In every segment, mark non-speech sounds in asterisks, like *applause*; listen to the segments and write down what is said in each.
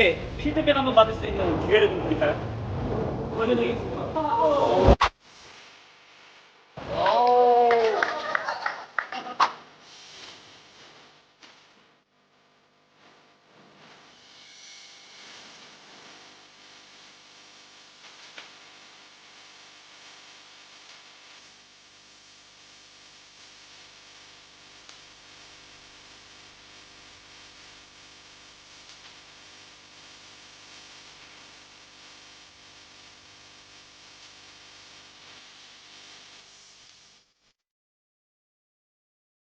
이렇게 피드백 한번 받을 수 있는 기회를 좀 드릴까요? 드리겠습니다.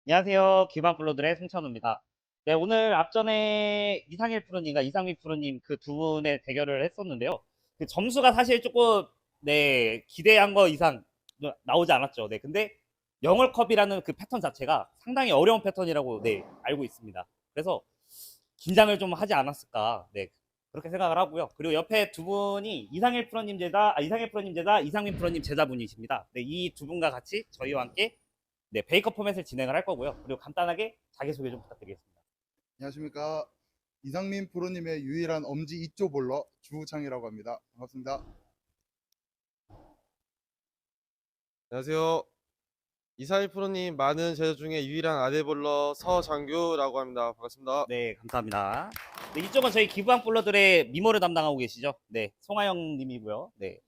안녕하세요. 기방플로들의 송찬우입니다. 네, 오늘 앞전에 이상일 프로님과 이상민 프로님 그 두 분의 대결을 했었는데요. 그 점수가 사실 조금, 네, 기대한 거 이상 나오지 않았죠. 네, 근데 영월컵이라는 그 패턴 자체가 상당히 어려운 패턴이라고, 네, 알고 있습니다. 그래서 긴장을 좀 하지 않았을까, 네, 그렇게 생각을 하고요. 그리고 옆에 두 분이 이상일 프로님 제자, 아, 이상일 프로님 제자, 이상민 프로님 제자분이십니다. 네, 이 두 분과 같이 저희와 함께 네, 베이커 포맷을 진행을 할 거고요. 그리고 간단하게 자기소개 좀 부탁드리겠습니다. 안녕하십니까 이상민 프로님의 유일한 엄지 2조 볼러 주창이라고 합니다. 반갑습니다. 안녕하세요. 이사일 프로님 많은 제자 중에 유일한 아대볼러 서장규라고 합니다. 반갑습니다. 네, 감사합니다. 네, 이쪽은 저희 기부왕 볼러들의 미모를 담당하고 계시죠? 네, 송하영 님이고요. 네.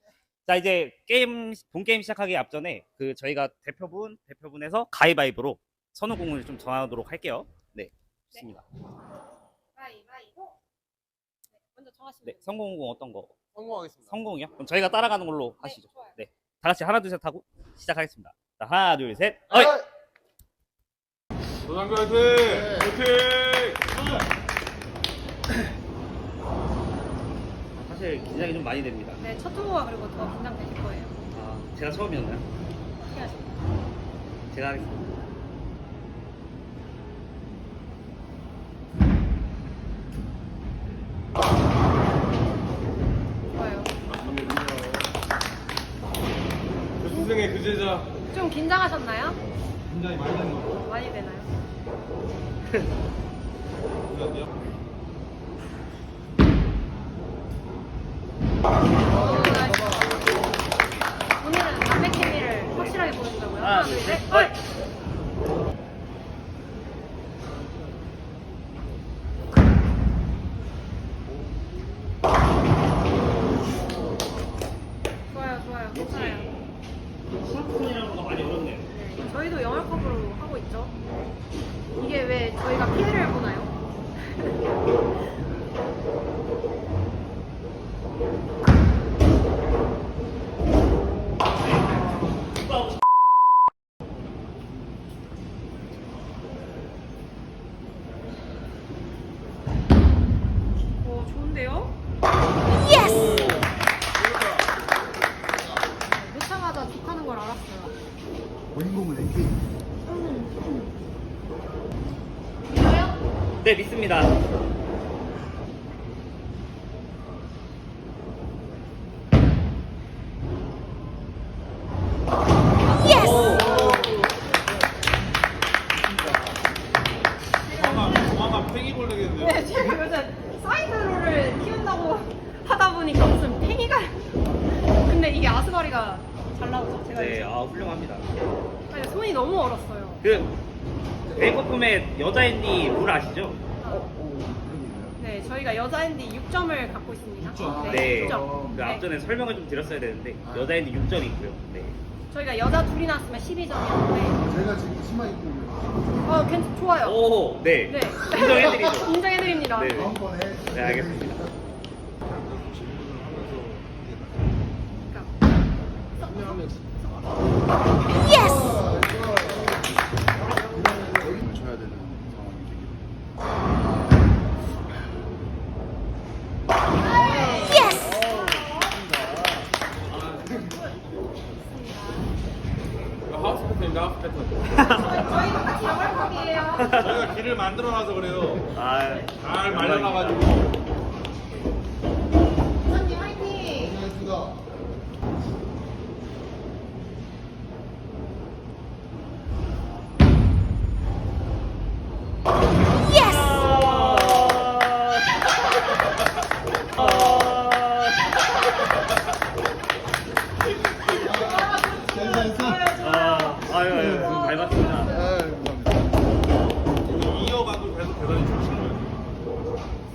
자, 이제 게임, 본 게임 시작하기 앞전에 그 저희가 대표분, 대표분에서 가위바위보로 선우 공을 좀 정하도록 할게요. 네, 좋습니다. 가위바위보. 네, 먼저 정하시면 네, 됩니다. 성공 공 어떤 거? 성공하겠습니다. 성공이요? 그럼 저희가 따라가는 걸로 하시죠. 좋아요. 네. 다 같이 하나, 둘, 셋 하고 시작하겠습니다. 자, 하나, 둘, 셋. 어이! 도장교 화이팅! 화이팅! 사실 긴장이 좀 많이 됩니다. 네, 첫 투어가 그리고 더 긴장되실 거예요. 아, 제가 처음이었나요? 어떻게 하실까요? 제가 하겠습니다. 좋아요. 그 스승의 그 제자. 좀 긴장하셨나요? 굉장히 많이 되는 거 많이 되나요? *laughs* 같아요. 오. 오늘은 담배 케미를 확실하게 보여준다고요? 하나, 둘, 셋. 어이! 좋아요, 좋아요. 괜찮아요. 풀톤이라는 거 많이 어렵네요. 네, 저희도 영월컵으로 하고 있죠. 이게 왜 저희가 피해를 보나요? *laughs* 오, 좋은데요? 예스! 놓자마자 좋다는 걸 알았어요. 원공을 랭킹. 믿어요? 네, 믿습니다. 조만간 팽이볼 되겠는데요? 네, 제가 요즘 사이드로를 키운다고 하다 보니까 무슨 팽이가 *laughs* 근데 이게 아스바리가 잘 나오죠 제가 네. 아, 훌륭합니다. 아니, 손이 너무 얼었어요 그, 베이커폼의 여자 앤디 룰 아시죠? 네 저희가 여자 핸디 6점을 갖고 있습니다 네. 6점 그 앞전에 설명을 좀 드렸어야 되는데, 여자 앤디 6점이 있고요. 네. 저희가 여자 둘이 나왔으면 12점이었는데 제가 지금 치마 입고 있는 어 괜찮 좋아요 오, 네. 네 인정해드리죠. *laughs* 인정해드립니다 네. 다음번에 네, 알겠습니다. 여기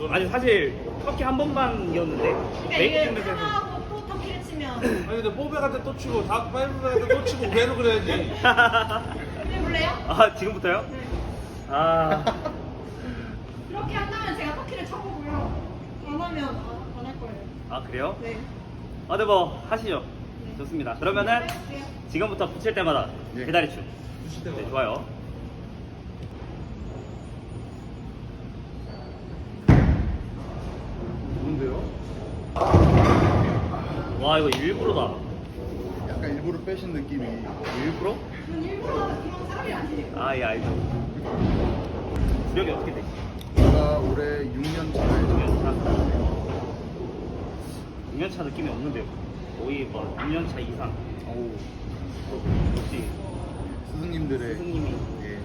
아니 사실 터키 한 번만이었는데 그러니까 이게 하나하고 또 터키를 치면 *laughs* 아니 근데 뽀백한테 또 치고 다 파이브한테 또 치고 계속 그래야지. 해볼래요? 아 지금부터요? 네. 아 그렇게 한다면 제가 터키를 쳐보고요. 안 하면 안 할 거예요. 아 그래요? 네. 아, 네, 뭐 하시죠. 좋습니다. 그러면은 해볼게요. 지금부터 붙일 때마다 예. 배다리 춤. 네, 좋아요. 와 이거 일부러다. 약간 일부러 빼신 느낌이. 일부러? 일부러 그런 사람이 아니에요. 아예 알죠. 구력이 어떻게 되지? 제가 올해 6년 차예요. 6년 차 느낌이 없는데요. 거의 뭐 6년 차 이상. 오, 역시 스승님들의 스승님이 예.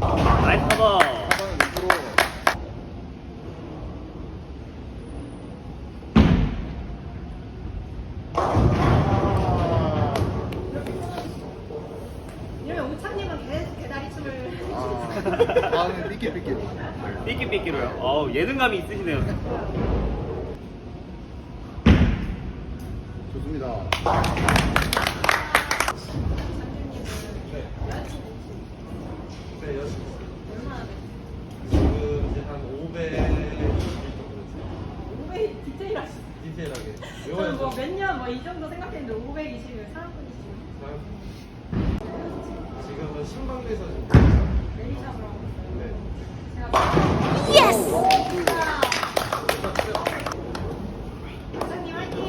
나이스 커버. 하반은 일부러 이러면 우창님은 계속 개다리 춤을 아, 다음에 삐끼 삐끼. 삐끼삐끼로요. 어 예능감이 있으시네요. 좋습니다. 네, 여섯. 얼마나 돼? 지금 이제 한 500 정도 됐어요. 500 디테일하시 디테일하게. 저는 뭐몇 년 뭐 이 정도 생각했는데 520을 사람분이시죠 지금은 신방에서 지금 매니저로 하고 있어요 네. 제가 예스! 부장님 화이팅!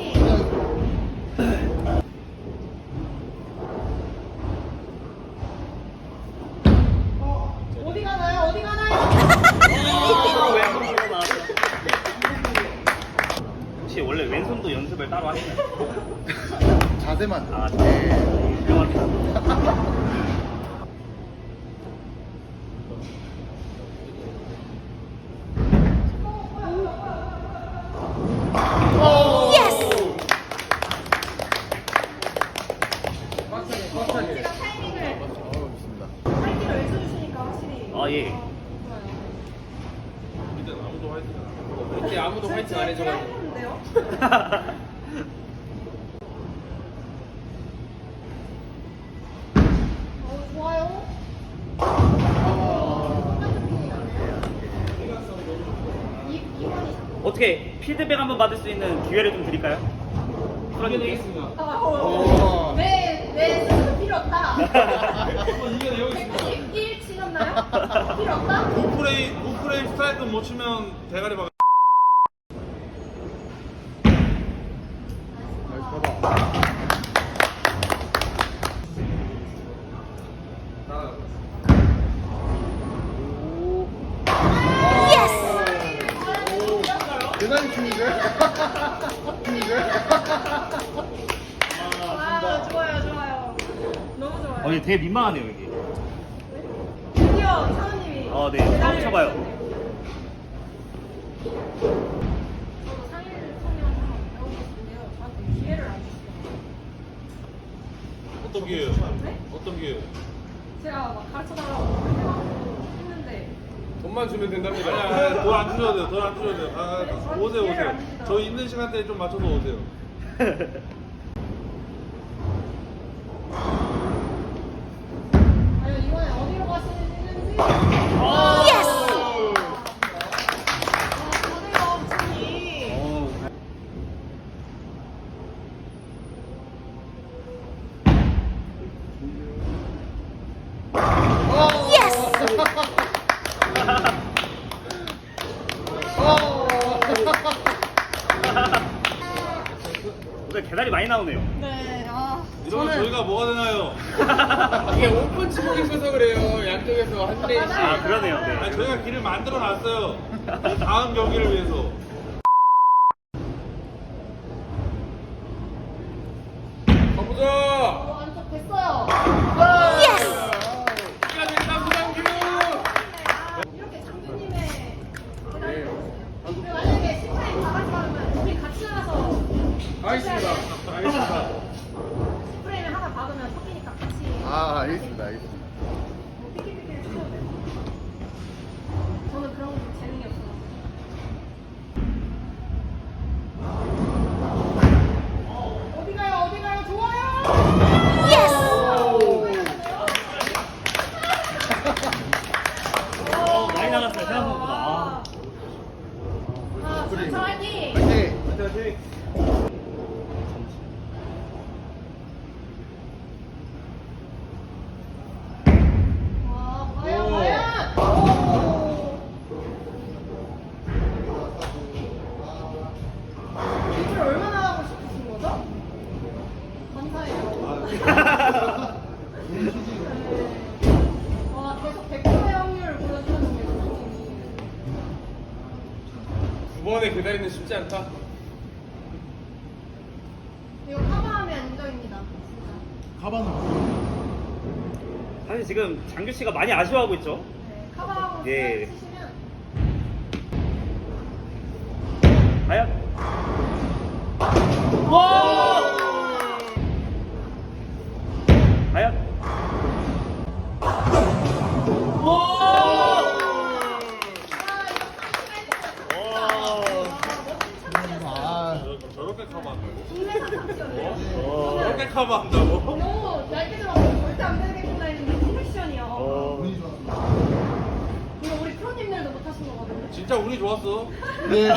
어디 가나요? 어디 가나요? 왼손으로 나왔어. 혹시 원래 왼손도 연습을 따로 하시나요? 자세만. 아, 예. 유명합니다. 제가 타이밍을 어, 좋습니다. 타이밍을 외쳐주시니까 좋아요. 이제 아무도 화이팅 안. 이제 아무도 화이팅 안 해줘가지고. 어, 좋아요. 이- 이번이 어떻게 피드백 한번 받을 수 있는 기회를 좀 드릴까요? 프로님께? 아, 어, 내, 내 스스로 필요 없다. 여기 *laughs* 있습니다. 1 치셨나요? 필요 없다? 우프레임, 우프레임 스트라이크 못 치면 대가리 박. 나이스 커버. 대단히 춤인데? 춤인데? 아, 좋아요, 좋아요. 너무 좋아요. 어, 이게 되게 민망하네요, 여기. 어, 네. 쳐봐요. 기회를 안 주시더라고요. 어떤 기회요? 네? 어떤 기회요? 제가 막 가르쳐달라고 해가지고 했는데 돈만 주면 된답니다. 아니, 돈안 주셔도 돼요. 돈안 주셔도 돼요. 아, 오세요, 오세요. 저 있는 시간대에 좀 맞춰서 오세요. *laughs* 아니 이번에 어디로 가시는지 아, 예스! 아, 잘해요, 부장님. 어, 개다리 많이 나오네요. 네, 아, 이러면 저희가 뭐가 되나요? *laughs* 이게 오픈 치고 있어서 그래요. 양쪽에서 한 대씩. 아, 그러네요. 네. 아니, 저희가 길을 만들어 놨어요. 다음 경기를 위해서. 가보자. 어, 안쪽 됐어요. 시간 된다, 부장님. 이렇게 장주님의 대단히 그리고 만약에 10타임 다 같이 가면 우리 같이 나가서 알겠습니다. 프레임에 하나 박으면 섞이니까 같이 아, 알겠습니다. 알겠습니다. 뭐 삐끼삐끼를 치셔도 돼요. 저는 그런 거 재능이 없어요. 어디 가요? 어디 가요? 좋아요! 어, 많이 나갔어요 생각보다. 아. 아, 저 화이팅! 네. 와, 과연, 과연! 오! 이걸 얼마나 하고 싶으신 거죠? 감사해요. 네. 와, 계속 100%의 확률을 보여주셨는데, 선생님이. 두 번에 기다리는 쉽지 않다. 이거 커버하면 인정입니다. 진짜. 가방은 사실 지금 장규 씨가 많이 아쉬워하고 있죠. 네, 커버하고 예. 치시면 과연? 와! 한다고? 너무 얇게 들어가서 절대 안 되겠구나 했는데 챔피언이요. 어. 운이 좋았습니다. 이거 우리 프로님들도 못하신 거거든요. 진짜 운이 좋았어. 네.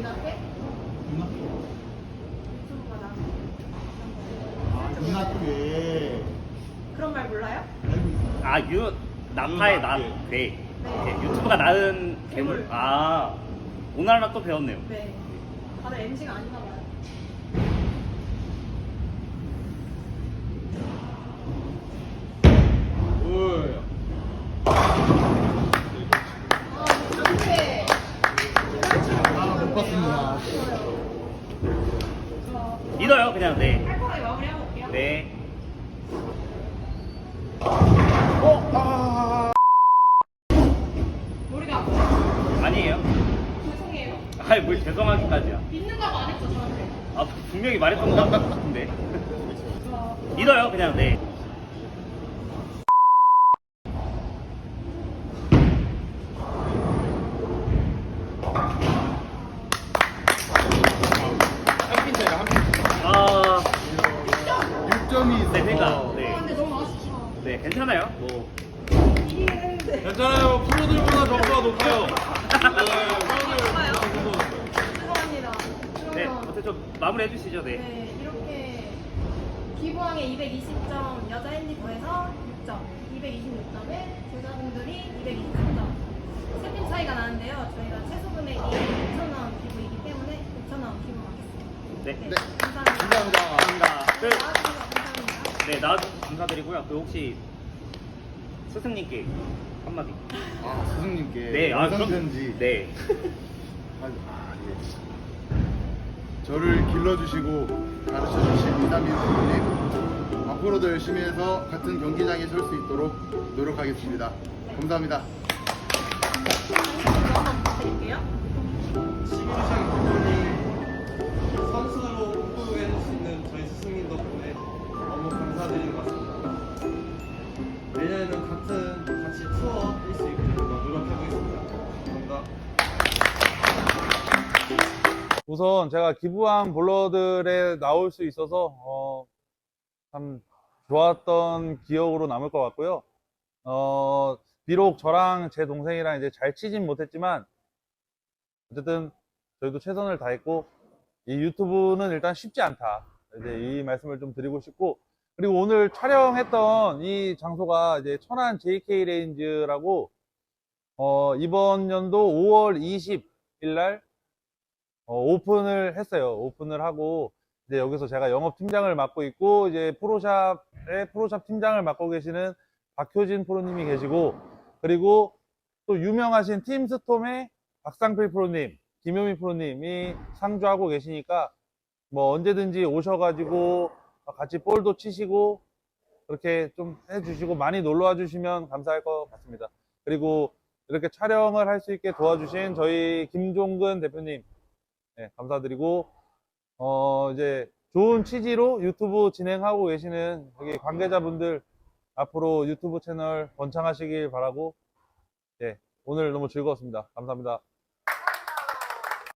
윤학계? 유튜브가 나. 누나께 그런 말 몰라요? 알고. 아, 유, 나파의 나, 네. 네. 네, 유튜브가 낳은 괴물. 아, 오늘 하나 또 배웠네요. 네. 다들 MC가 아닌가 봐요. 우. 아, 이렇게. 아, 못 봤습니다. 믿어요, 그냥, 네. 깔끔하게 마무리하고 올게요. 네. 머리가 아파요. 아니에요. 죄송해요. 아이, 뭘 죄송하기까지야. 믿는다고 안 했죠, 저한테. 아, 분명히 말했던 것 같은데. 저 믿어요, 그냥, 네. 한핀 차이가 한 핀. 아, 6점이 있어서 네, 그러니까, 아, 네. 근데 너무 아쉽다. 네, 괜찮아요. 뭐. 이기긴 했는데. 괜찮아요. 프로들보다 점수가 높아요. 좋아요. *laughs* 죄송합니다. 네, 어떻게 좀 마무리 해 주시죠, 네. 네, 이렇게 기부왕에 220점, 여자 핸디 더해서 6점, 226점에 제자분들이 223점. 세팀 차이가 나는데요. 저희가 최소 금액이 5,000원 기부이기 때문에 5,000원 기부하겠습니다. 네. 네, 감사합니다. 감사합니다. 감사합니다. 그, 나와주셔서 감사합니다. 네, 나와주셔서 감사드리고요. 그 혹시 스승님께 한마디. 아, 스승님께 네, 아, 영상 그럼- 편지. 네. *laughs* 아, 예. 저를 길러주시고 가르쳐주신 이다민 부모님 앞으로도 열심히 해서 같은 경기장에 설 수 있도록 노력하겠습니다. 감사합니다. 한번 부탁드 우선 제가 기부한 볼러들에 나올 수 있어서 어, 참 좋았던 기억으로 남을 것 같고요. 어, 비록 저랑 제 동생이랑 이제 잘 치진 못했지만 어쨌든 저희도 최선을 다했고 이 유튜브는 일단 쉽지 않다. 이제 이 말씀을 좀 드리고 싶고 그리고 오늘 촬영했던 이 장소가 이제 천안 JK 레인즈라고 어, 이번 연도 5월 20일 날 어, 오픈을 했어요. 오픈을 하고 이제 여기서 제가 영업 팀장을 맡고 있고 이제 프로샵의 프로샵 팀장을 맡고 계시는 박효진 프로님이 계시고 그리고 또 유명하신 팀스톰의 박상필 프로님, 김효민 프로님이 상주하고 계시니까 뭐 언제든지 오셔가지고 같이 볼도 치시고 그렇게 좀 해주시고 많이 놀러 와 주시면 감사할 것 같습니다. 그리고 이렇게 촬영을 할 수 있게 도와주신 저희 김종근 대표님 네, 감사드리고 어 이제 좋은 취지로 유튜브 진행하고 계시는 여기 관계자분들 앞으로 유튜브 채널 번창하시길 바라고 네, 오늘 너무 즐거웠습니다. 감사합니다.